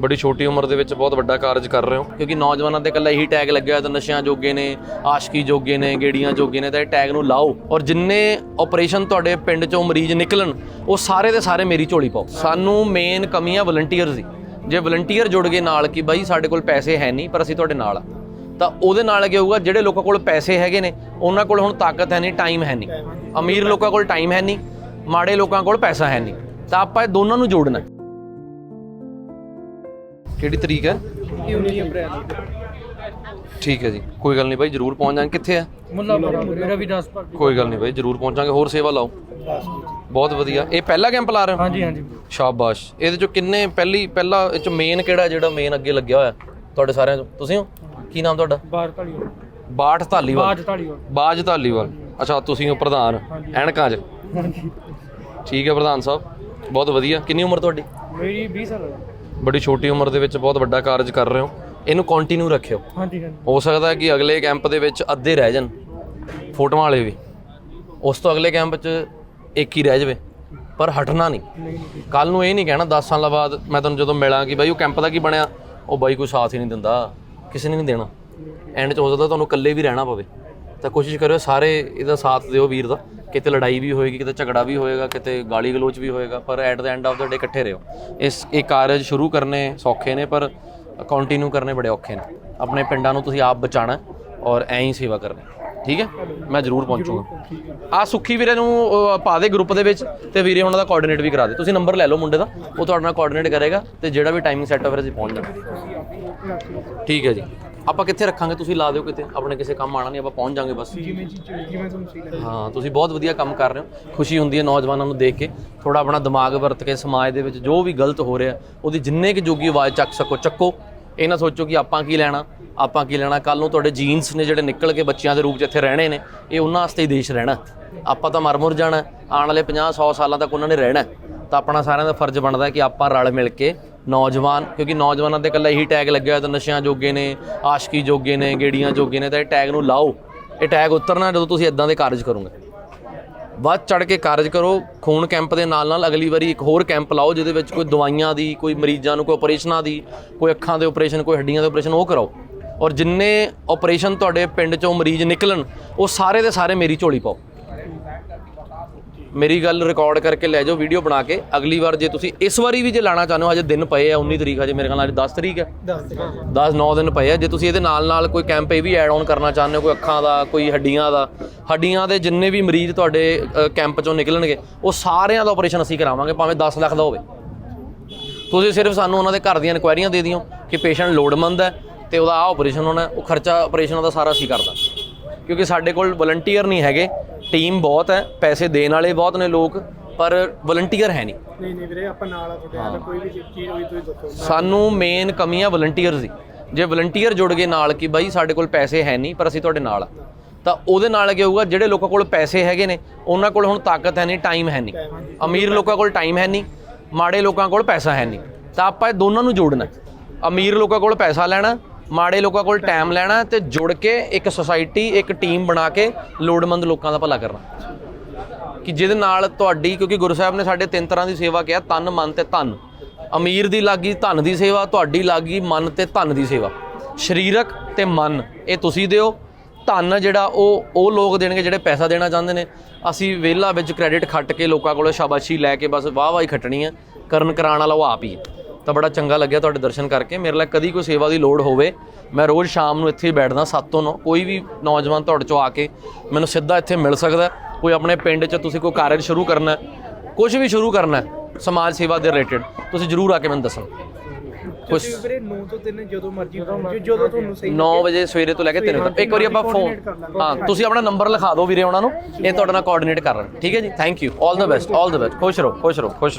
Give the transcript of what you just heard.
ਬੜੀ ਛੋਟੀ ਉਮਰ ਦੇ ਵਿੱਚ ਬਹੁਤ ਵੱਡਾ ਕਾਰਜ ਕਰ ਰਹੇ ਹੋ। ਕਿਉਂਕਿ ਨੌਜਵਾਨਾਂ ਤੇ ਇਕੱਲਾ ਇਹੀ ਟੈਗ ਲੱਗਿਆ ਹੋਇਆ ਤਾਂ ਨਸ਼ਿਆਂ ਜੋਗੇ ਨੇ, ਆਸ਼ਕੀ ਜੋਗੇ ਨੇ, ਗੇੜੀਆਂ ਜੋਗੇ ਨੇ, ਤਾਂ ਇਹ ਟੈਗ ਨੂੰ ਲਾਓ। ਔਰ ਜਿੰਨੇ ਆਪਰੇਸ਼ਨ ਤੁਹਾਡੇ ਪਿੰਡ ਚੋਂ ਮਰੀਜ਼ ਨਿਕਲਣ, ਉਹ ਸਾਰੇ ਦੇ ਸਾਰੇ ਮੇਰੀ ਝੋਲੀ ਪਾਓ। ਸਾਨੂੰ ਮੇਨ ਕਮੀ ਆ ਵਲੰਟੀਅਰਸ ਦੀ। ਜੇ ਵਲੰਟੀਅਰ ਜੁੜ ਗਏ ਨਾਲ ਕਿ ਬਾਈ ਸਾਡੇ ਕੋਲ ਪੈਸੇ ਹੈ ਨਹੀਂ, ਪਰ ਅਸੀਂ ਤੁਹਾਡੇ ਨਾਲ ਆ। ਤਾਂ ਉਹਦੇ ਨਾਲ ਕੀ ਹੋਊਗਾ, ਜਿਹੜੇ ਲੋਕਾਂ ਕੋਲ ਪੈਸੇ ਹੈਗੇ ਨੇ, ਉਹਨਾਂ ਕੋਲ ਹੁਣ ਤਾਕਤ ਹੈ ਨਹੀਂ ਟਾਈਮ ਹੈ ਨਹੀਂ। ਅਮੀਰ ਲੋਕਾਂ ਕੋਲ ਟਾਈਮ ਹੈ ਨਹੀਂ, ਮਾੜੇ ਲੋਕਾਂ ਕੋਲ ਪੈਸਾ ਹੈ ਨਹੀਂ। ਤਾਂ ਆਪਾਂ ਇਹ ਦੋਨਾਂ ਨੂੰ ਜੋੜਨਾ ਕਿਹੜੀ ਤਰੀਕ ਹੈ? 19 ਅਪ੍ਰੈਲ। ਠੀਕ ਹੈ ਜੀ। ਕੋਈ ਗੱਲ ਨਹੀਂ ਬਾਈ ਜਰੂਰ ਪਹੁੰਚ ਜਾਾਂਗੇ ਕਿੱਥੇ ਹੈ? ਮੁੱਲਾਪੁਰ ਰਵਿਦਾਸ ਭਗਤ ਕੋਈ ਗੱਲ ਨਹੀਂ ਬਾਈ ਜਰੂਰ ਪਹੁੰਚਾਂਗੇ ਹੋਰ ਸੇਵਾ ਲਾਓ। ਬਹੁਤ ਵਧੀਆ। ਇਹ ਪਹਿਲਾ ਕੈਂਪ ਲਾ ਰਹੇ ਹੋ? ਹਾਂਜੀ ਹਾਂਜੀ। ਸ਼ਾਬਾਸ਼। ਇਹਦੇ ਚੋਂ ਕਿੰਨੇ ਪਹਿਲੀ ਪਹਿਲਾ ਇਹ ਚ ਮੇਨ ਕਿਹੜਾ ਜਿਹੜਾ ਮੇਨ ਅੱਗੇ ਲੱਗਿਆ ਹੋਇਆ? ਤੁਹਾਡੇ ਸਾਰਿਆਂ ਚੋਂ। ਤੁਸੀਂ ਹੋ? ਕੀ ਨਾਮ ਤੁਹਾਡਾ? ਬਾਰ ਢਾਲੀ ਬਾਠ ਧਾਲੀਵਾਲ। ਬਾਜ ਢਾਲੀ ਬਾਜ ਧਾਲੀਵਾਲ। ਅੱਛਾ ਤੁਸੀਂ ਹੋ ਪ੍ਰਧਾਨ। ਐਨਕਾਂ 'ਚ। ਠੀਕ ਹੈ ਪ੍ਰਧਾਨ ਸਾਹਿਬ। ਬਹੁਤ ਵਧੀਆ। ਕਿੰਨੀ ਉਮਰ ਤੁਹਾਡੀ? ਮੇਰੀ 20 ਸਾਲ ਹੈ। ਬੜੀ ਛੋਟੀ ਉਮਰ ਦੇ ਵਿੱਚ ਬਹੁਤ ਵੱਡਾ ਕਾਰਜ ਕਰ ਰਹੇ ਹੋ। ਇਹਨੂੰ ਕੰਟੀਨਿਊ ਰੱਖਿਓ। ਹਾਂਜੀ ਹਾਂਜੀ। ਹੋ ਸਕਦਾ ਹੈ ਕਿ ਅਗਲੇ ਕੈਂਪ ਦੇ ਵਿੱਚ ਅੱਧੇ ਰਹਿ ਜਾਣ। ਫੋਟੋਆਂ ਵਾਲੇ ਵੀ। ਉਸ ਤੋਂ ਅਗਲੇ ਕੈਂਪ 'ਚ ਇੱਕ ਹੀ ਰਹਿ ਜਾਵੇ। ਪਰ ਹਟਣਾ ਨਹੀਂ। ਕੱਲ ਨੂੰ ਇਹ ਨਹੀਂ ਕਹਿਣਾ 10 ਸਾਲਾਂ ਬਾਅਦ ਮੈਂ ਤੁਹਾਨੂੰ ਜਦੋਂ ਮਿਲਾਂ ਕਿ ਬਾਈ ਉਹ ਕੈਂਪ ਦਾ ਕੀ ਬਣਿਆ ਉਹ ਬਾਈ ਕੋਈ ਸਾਥ ਹੀ ਨਹੀਂ ਦਿੰਦਾ। ਕਿਸੇ ਨੇ ਨਹੀਂ ਦੇਣਾ। ਐਂਡ 'ਚ ਹੋ ਸਕਦਾ ਤੁਹਾਨੂੰ ਇਕੱਲੇ ਵੀ ਰਹਿਣਾ ਪਵੇ। ਤਾਂ ਕੋਸ਼ਿਸ਼ ਕਰਿਓ ਸਾਰੇ ਇਹਦਾ ਸਾਥ ਦਿਓ ਵੀਰ ਦਾ। ਕਿਤੇ ਲੜਾਈ ਵੀ ਹੋਏਗੀ, ਕਿਤੇ ਝਗੜਾ ਵੀ ਹੋਏਗਾ, ਕਿਤੇ ਗਾਲੀ ਗਲੋਚ ਵੀ ਹੋਏਗਾ, ਪਰ at the end of the day ਇਕੱਠੇ ਰਹੋ। ਇਸ, ਇਹ ਕਾਰਜ ਸ਼ੁਰੂ ਕਰਨੇ ਸੌਖੇ ਨੇ, ਪਰ ਕੰਟੀਨਿਊ ਕਰਨੇ ਬੜੇ ਔਖੇ ਨੇ। ਆਪਣੇ ਪਿੰਡਾਂ ਨੂੰ ਤੁਸੀਂ ਆਪ ਬਚਾਣਾ ਔਰ ਐਂ ਹੀ ਸੇਵਾ ਕਰਨੀ। ਠੀਕ ਹੈ? ਮੈਂ ਜ਼ਰੂਰ ਪਹੁੰਚੂਗਾ। ਆ ਸੁੱਖੀ ਵੀਰੇ ਨੂੰ ਪਾ ਦੇ ਗਰੁੱਪ ਦੇ ਵਿੱਚ ਤੇ ਵੀਰੇ ਉਹਨਾਂ ਦਾ ਕੋਆਰਡੀਨੇਟ ਵੀ ਕਰਾ ਦੇ। ਤੁਸੀਂ ਨੰਬਰ ਲੈ ਲਓ ਮੁੰਡੇ ਦਾ, ਉਹ ਤੁਹਾਡੇ ਨਾਲ ਕੋਆਰਡੀਨੇਟ ਕਰੇਗਾ ਤੇ ਜਿਹੜਾ ਵੀ ਟਾਈਮਿੰਗ ਸੈੱਟ ਹੋ ਫਿਰ ਅਸੀਂ ਪਹੁੰਚ ਜਾਵਾਂਗੇ। ਠੀਕ ਹੈ ਜੀ। ਆਪਾਂ ਕਿੱਥੇ ਰੱਖਾਂਗੇ? ਤੁਸੀਂ ਲਾ ਦਿਓ ਕਿਤੇ। ਆਪਣੇ ਕਿਸੇ ਕੰਮ ਆਣਾ ਨਹੀਂ ਆਪਾਂ ਪਹੁੰਚ ਜਾਾਂਗੇ ਬਸ। ਜਿਵੇਂ ਜੀ ਜਿਵੇਂ ਤੁਹਾਨੂੰ ਸਹੀ ਲੱਗੇ। ਹਾਂ ਤੁਸੀਂ ਬਹੁਤ ਵਧੀਆ ਕੰਮ ਕਰ ਰਹੇ ਹੋ। ਖੁਸ਼ੀ ਹੁੰਦੀ ਹੈ ਨੌਜਵਾਨਾਂ ਨੂੰ ਦੇਖ ਕੇ। ਥੋੜਾ ਆਪਣਾ ਦਿਮਾਗ ਵਰਤ ਕੇ ਸਮਾਜ ਦੇ ਵਿੱਚ ਜੋ ਵੀ ਗਲਤ ਹੋ ਰਿਹਾ ਉਹਦੀ ਜਿੰਨੇ ਕਿ ਜੋਗੀ ਆਵਾਜ਼ ਚੱਕ ਸਕੋ ਚੱਕੋ। ਇਹ ਨਾ ਸੋਚੋ ਕਿ ਆਪਾਂ ਕੀ ਲੈਣਾ ਆਪਾਂ ਕੀ ਲੈਣਾ। ਕੱਲ ਨੂੰ ਤੁਹਾਡੇ ਜੀਨਸ ਨੇ ਜਿਹੜੇ ਨਿਕਲ ਕੇ ਬੱਚਿਆਂ ਦੇ ਰੂਪ 'ਚ ਇੱਥੇ ਰਹਿਣੇ ਨੇ ਇਹ ਉਹਨਾਂ ਵਾਸਤੇ ਹੀ ਦੇਸ਼ ਰਹਿਣਾ। ਆਪਾਂ ਤਾਂ ਮਰ ਮੁਰ ਜਾਣਾ। ਆਉਣ ਵਾਲੇ 50 100 ਸਾਲਾਂ ਤੱਕ ਉਹਨਾਂ ਨੇ ਰਹਿਣਾ। ਤਾਂ ਆਪਣਾ ਸਾਰਿਆਂ ਦਾ ਫਰਜ਼ ਬਣਦਾ ਹੈ ਕਿ ਆਪਾਂ ਰਲ ਮਿਲ ਕੇ ਨੌਜਵਾਨ, ਕਿਉਂਕਿ ਨੌਜਵਾਨਾਂ ਤੇ ਇਕੱਲਾ ਇਹੀ ਟੈਗ ਲੱਗਿਆ ਹੋਇਆ ਤਾਂ ਨਸ਼ਿਆਂ ਜੋਗੇ ਨੇ, ਆਸ਼ਕੀ ਜੋਗੇ ਨੇ, ਗੇੜੀਆਂ ਜੋਗੇ ਨੇ, ਤਾਂ ਇਹ ਟੈਗ ਨੂੰ ਲਾਓ। ਇਹ ਟੈਗ ਉਤਰਨਾ ਜਦੋਂ ਤੁਸੀਂ ਇਦਾਂ ਦੇ ਕਾਰਜ ਕਰੋਗੇ। ਵੱਧ ਚੜ ਕੇ ਕਾਰਜ ਕਰੋ, ਖੂਨ ਕੈਂਪ ਦੇ ਨਾਲ ਨਾਲ ਅਗਲੀ ਵਾਰੀ ਇੱਕ ਹੋਰ ਕੈਂਪ ਲਾਓ, ਜਿਹਦੇ ਵਿੱਚ ਕੋਈ ਦਵਾਈਆਂ ਦੀ, ਕੋਈ ਮਰੀਜ਼ਾਂ ਨੂੰ ਕੋਈ ਆਪਰੇਸ਼ਨਾਂ ਦੀ, ਕੋਈ ਅੱਖਾਂ ਦੇ ਆਪਰੇਸ਼ਨ ਕੋਈ ਹੱਡੀਆਂ ਦੇ ਆਪਰੇਸ਼ਨ ਉਹ ਕਰਾਓ। ਔਰ ਜਿੰਨੇ ਆਪਰੇਸ਼ਨ ਤੁਹਾਡੇ ਪਿੰਡ ਚੋਂ ਮਰੀਜ਼ ਨਿਕਲਣ, ਉਹ ਸਾਰੇ ਦੇ ਸਾਰੇ ਮੇਰੀ ਝੋਲੀ ਪਾਓ। ਮੇਰੀ ਗੱਲ ਰਿਕਾਰਡ ਕਰਕੇ ਲੈ ਜਾਓ ਵੀਡੀਓ ਬਣਾ ਕੇ। ਅਗਲੀ ਵਾਰ ਜੇ ਤੁਸੀਂ ਇਸ ਵਾਰੀ ਵੀ ਜੇ ਲਾਣਾ ਚਾਹੁੰਦੇ ਹੋ ਹਜੇ ਦਿਨ ਪਏ ਆ 19 ਤਰੀਕ ਹਜੇ ਮੇਰੇ ਖਿਆਲ ਨਾਲ ਅੱਜ 10 ਤਰੀਕ ਹੈ ਦੱਸ ਦੇ 10 9 ਦਿਨ ਪਏ ਆ। ਜੇ ਤੁਸੀਂ ਇਹਦੇ ਨਾਲ ਨਾਲ ਕੋਈ ਕੈਂਪ ਇਹ ਵੀ ਐਡ ਆਨ ਕਰਨਾ ਚਾਹੁੰਦੇ ਹੋ ਕੋਈ ਅੱਖਾਂ ਦਾ ਕੋਈ ਹੱਡੀਆਂ ਦਾ ਹੱਡੀਆਂ ਦੇ ਜਿੰਨੇ ਵੀ ਮਰੀਜ਼ ਤੁਹਾਡੇ ਕੈਂਪ ਚੋਂ ਨਿਕਲਣਗੇ ਉਹ ਸਾਰਿਆਂ ਦਾ ਆਪਰੇਸ਼ਨ ਅਸੀਂ ਕਰਾਵਾਂਗੇ ਭਾਵੇਂ 10 ਲੱਖ ਦਾ ਹੋਵੇ। ਤੁਸੀਂ ਸਿਰਫ ਸਾਨੂੰ ਉਹਨਾਂ ਦੇ ਘਰ ਦੀਆਂ ਇਨਕੁਆਇਰੀਆਂ ਦੇ ਦਿਓ ਕਿ ਪੇਸ਼ੈਂਟ ਲੋੜਮੰਦ ਹੈ ਤੇ ਉਹਦਾ ਆਹ ਆਪਰੇਸ਼ਨ ਹੋਣਾ ਉਹ ਖਰਚਾ ਆਪਰੇਸ਼ਨ ਦਾ ਸਾਰਾ ਅਸੀਂ ਕਰਦਾ ਕਿਉਂਕਿ ਸਾਡੇ ਕੋਲ ਵਲੰਟੀਅਰ ਨਹੀਂ ਹੈਗੇ ਟੀਮ ਬਹੁਤ ਹੈ ਪੈਸੇ ਦੇਣ ਵਾਲੇ ਬਹੁਤ ਨੇ ਲੋਕ ਪਰ ਵਲੰਟੀਅਰ ਹੈ ਨਹੀਂ। ਨਹੀਂ ਨਹੀਂ ਵੀਰੇ ਆਪਾਂ ਨਾਲ ਆ ਤੁਹਾਡੇ ਨਾਲ ਕੋਈ ਵੀ ਚੀਜ਼ ਹੋਈ ਤੁਸੀਂ ਦੱਸੋ। ਸਾਨੂੰ ਮੇਨ ਕਮੀ ਆ ਵਲੰਟੀਅਰਸ ਦੀ ਜੇ ਵਲੰਟੀਅਰ ਜੁੜ ਗਏ ਨਾਲ ਕਿ ਬਾਈ ਸਾਡੇ ਕੋਲ ਪੈਸੇ ਹੈ ਨਹੀਂ ਪਰ ਅਸੀਂ ਤੁਹਾਡੇ ਨਾਲ ਆ। ਤਾਂ ਉਹਦੇ ਨਾਲ ਕੀ ਹੋਊਗਾ ਜਿਹੜੇ ਲੋਕਾਂ ਕੋਲ ਪੈਸੇ ਹੈਗੇ ਨੇ ਉਹਨਾਂ ਕੋਲ ਹੁਣ ਤਾਕਤ ਹੈ ਨਹੀਂ ਟਾਈਮ ਹੈ ਨਹੀਂ। ਅਮੀਰ ਲੋਕਾਂ ਕੋਲ ਟਾਈਮ ਹੈ ਨਹੀਂ ਮਾੜੇ ਲੋਕਾਂ ਕੋਲ ਪੈਸਾ ਹੈ ਨਹੀਂ। ਤਾਂ ਆਪਾਂ ਇਹ ਦੋਨਾਂ ਨੂੰ ਜੋੜਨਾ। ਅਮੀਰ ਲੋਕਾਂ ਕੋਲ ਪੈਸਾ ਲੈਣਾ ਮਾੜੇ ਲੋਕਾਂ ਕੋਲ ਟਾਈਮ ਲੈਣਾ ਤੇ ਜੁੜ ਕੇ ਇੱਕ ਸੁਸਾਇਟੀ ਇੱਕ ਟੀਮ ਬਣਾ ਕੇ ਲੋੜਵੰਦ ਲੋਕਾਂ ਦਾ ਭਲਾ ਕਰਨਾ। ਕਿ ਜਿਹਦੇ ਨਾਲ ਤੁਹਾਡੀ, ਕਿਉਂਕਿ ਗੁਰੂ ਸਾਹਿਬ ਨੇ ਸਾਡੇ ਤਿੰਨ ਤਰ੍ਹਾਂ ਦੀ ਸੇਵਾ ਕਿਹਾ ਤਨ ਮਨ ਤੇ ਧਨ। ਅਮੀਰ ਦੀ ਲੱਗੀ ਧਨ ਦੀ ਸੇਵਾ, ਤੁਹਾਡੀ ਲੱਗੀ ਮਨ ਤੇ ਧਨ ਦੀ ਸੇਵਾ। ਸਰੀਰਕ ਤੇ ਮਨ, ਇਹ ਤੁਸੀਂ ਦਿਓ। ਧਨ ਜਿਹੜਾ ਉਹ ਉਹ ਲੋਕ ਦੇਣਗੇ ਜਿਹੜੇ ਪੈਸਾ ਦੇਣਾ ਚਾਹੁੰਦੇ ਨੇ। ਅਸੀਂ ਵਿਹਲਾ ਵਿੱਚ ਕ੍ਰੈਡਿਟ ਖੱਟ ਕੇ ਲੋਕਾਂ ਕੋਲੋਂ ਸ਼ਾਬਾਸ਼ੀ ਲੈ ਕੇ ਬਸ ਵਾਹ ਵਾਹ ਹੀ ਖੱਟਣੀ ਹੈ। ਕਰਨ ਕਰਾਉਣ ਵਾਲਾ ਉਹ ਆਪ ਹੀ ਹੈ। ਤਾਂ ਬੜਾ ਚੰਗਾ ਲੱਗਿਆ ਤੁਹਾਡੇ ਦਰਸ਼ਨ ਕਰਕੇ। ਮੇਰੇ ਲਈ ਕਦੀ ਕੋਈ ਸੇਵਾ ਦੀ ਲੋੜ ਹੋਵੇ ਮੈਂ ਰੋਜ਼ ਸ਼ਾਮ ਨੂੰ ਇੱਥੇ ਹੀ ਬੈਠਦਾ 7 ਤੋਂ 9 ਕੋਈ ਵੀ ਨੌਜਵਾਨ ਤੁਹਾਡੇ ਚੋਂ ਆ ਕੇ ਮੈਨੂੰ ਸਿੱਧਾ ਇੱਥੇ ਮਿਲ ਸਕਦਾ। ਕੋਈ ਆਪਣੇ ਪਿੰਡ 'ਚ ਤੁਸੀਂ ਕੋਈ ਕਾਰਜ ਸ਼ੁਰੂ ਕਰਨਾ ਹੈ ਕੁਝ ਵੀ ਸ਼ੁਰੂ ਕਰਨਾ ਹੈ ਸਮਾਜ ਸੇਵਾ ਦੇ ਰਿਲੇਟਡ ਤੁਸੀਂ ਜਰੂਰ ਆ ਕੇ ਮੈਨੂੰ ਦੱਸਣਾ। ਕੁਝ ਵੀਰੇ 9 ਤੋਂ 3 ਜਦੋਂ ਮਰਜ਼ੀ ਜਦੋਂ ਤੁਹਾਨੂੰ ਸਹੀ 9 ਵਜੇ ਸਵੇਰੇ ਤੋਂ ਲੈ ਕੇ 3 ਤੱਕ। ਇੱਕ ਵਾਰੀ ਆਪਾਂ ਫੋਨ ਹਾਂ ਤੁਸੀਂ ਆਪਣਾ ਨੰਬਰ ਲਿਖਾ ਦਿਓ ਵੀਰੇ ਉਹਨਾਂ ਨੂੰ। ਇਹ ਤੁਹਾਡੇ ਨਾਲ ਕੋਆਰਡੀਨੇਟ ਕਰ ਰਹੇ ਠੀਕ ਹੈ ਜੀ? Thank you 올 the best 올 the best ਖੁਸ਼ ਰਹੋ ਖੁਸ਼ ਰਹੋ ਖੁਸ਼